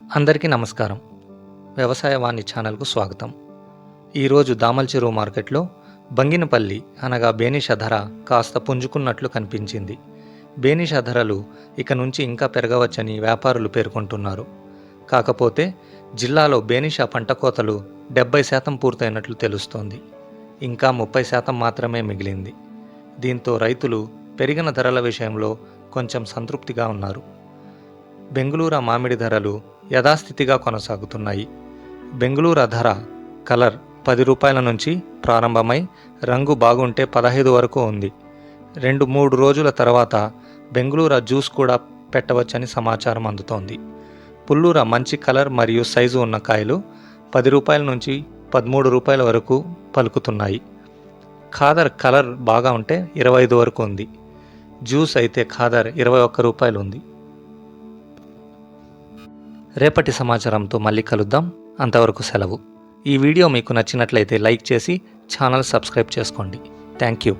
అందరికీ నమస్కారం. వ్యవసాయ వాణి ఛానల్కు స్వాగతం. ఈరోజు దామల్చెరువు మార్కెట్లో బంగినపల్లి అనగా బేనిష ధర కాస్త పుంజుకున్నట్లు కనిపించింది. బేనిష ధరలు ఇక నుంచి ఇంకా పెరగవచ్చని వ్యాపారులు పేర్కొంటున్నారు. కాకపోతే జిల్లాలో బేనిష పంట కోతలు డెబ్బై శాతం పూర్తయినట్లు తెలుస్తోంది. ఇంకా ముప్పై శాతం మాత్రమే మిగిలింది. దీంతో రైతులు పెరిగిన ధరల విషయంలో కొంచెం సంతృప్తిగా ఉన్నారు. బెంగుళూరు మామిడి ధరలు యథాస్థితిగా కొనసాగుతున్నాయి. బెంగుళూరు ధర కలర్ పది రూపాయల నుంచి ప్రారంభమై రంగు బాగుంటే పదహైదు వరకు ఉంది. రెండు మూడు రోజుల తర్వాత బెంగళూరు జ్యూస్ కూడా పెట్టవచ్చని సమాచారం అందుతోంది. పుల్లూర మంచి కలర్ మరియు సైజు ఉన్న కాయలు పది రూపాయల నుంచి పదమూడు రూపాయల వరకు పలుకుతున్నాయి. ఖాదర్ కలర్ బాగా ఉంటే ఇరవై ఐదు వరకు ఉంది. జ్యూస్ అయితే ఖాదర్ ఇరవై ఒక్క రూపాయలు ఉంది. రేపటి సమాచారంతో మళ్ళీ కలుద్దాం. అంతవరకు సెలవు. ఈ వీడియో మీకు నచ్చినట్లయితే లైక్ చేసి ఛానల్ సబ్స్క్రైబ్ చేసుకోండి. Thank you.